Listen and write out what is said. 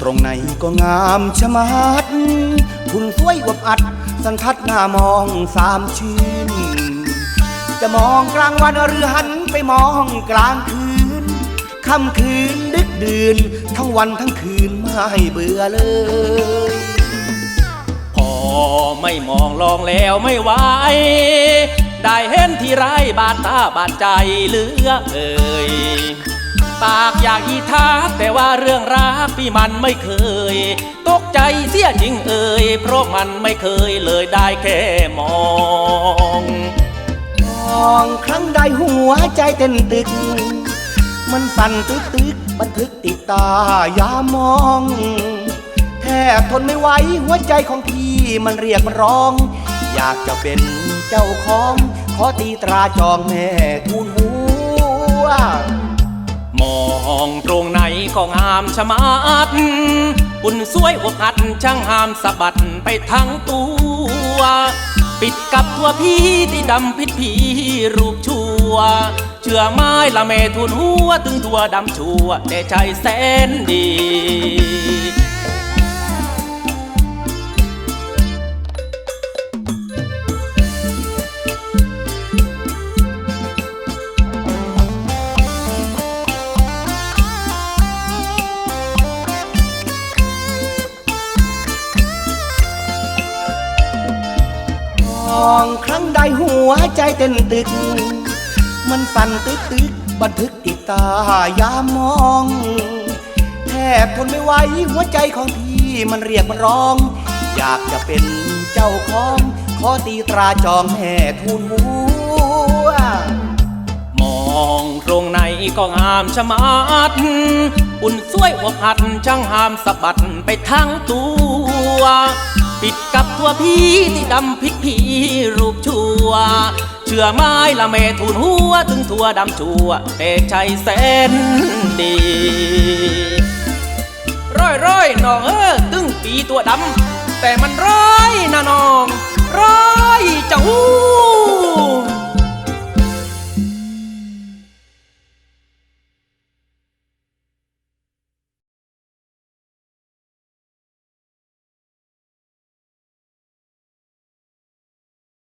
ตรงไหนก็งามชะมัดหุ่นสวยอวบอัด สันทัดหน้ามองสามชื่น จะมองกลางวันหรือหันไปมองกลางคืนค่ำคืนดึกดื่น ทั้งวันทั้งคืนไม่เบื่อเลยพอไม่มองลองแล้วไม่ไหวได้เห็นที่ไรบาดตาบาดใจเหลือเอ่ย ปากอยากอีท้าแต่ว่าเรื่องรักพี่มันไม่เคย ตกใจเสียจริงเอ่ยเพราะมันไม่เคยเลยได้แค่มองมองครั้งใดหัวใจเต้นตึก มันสั่นตึกตึกบันทึกติดตายามองแทบทนไม่ไหวหัวใจของพี่มันเรียกมันร้อง อยากจะเป็นเจ้าของขอตีตราจองแม่ทูลหัว ก็งามชะมัดอุ่นสวยอกหัดช่างหามสะบัดไปทั้งตัว ปิดกับตัวพี่ที่ดำพิษผีรูปชั่ว เชื่อไม้ละเมทุนหัว ถึงตัวดำชั่วแต่ใจแสนดี องครั้งใดหัวใจเต้นตึก มันสั่นตึกตึกบันทึกติดตายามมองแทบทนไม่ไหวหัวใจของพี่มันเรียกมันร้อง อยากจะเป็นเจ้าของขอตีตราจองแม่ทูลหัว มองตรงไหนก็งามชะมัดอุ่นสวยอกอัดช่างหามสะบัดไปทั้งตัว ปิดกับตัวพี่ที่ดำพิกผีรูปชั่ว เชื่อไม้ละเมทูนหัวถึงทั่วดำชั่วแต่ใจแสนดีร้อยร้อยน้องเออตึงปีตัวดำแต่มันร้อยนะน้อง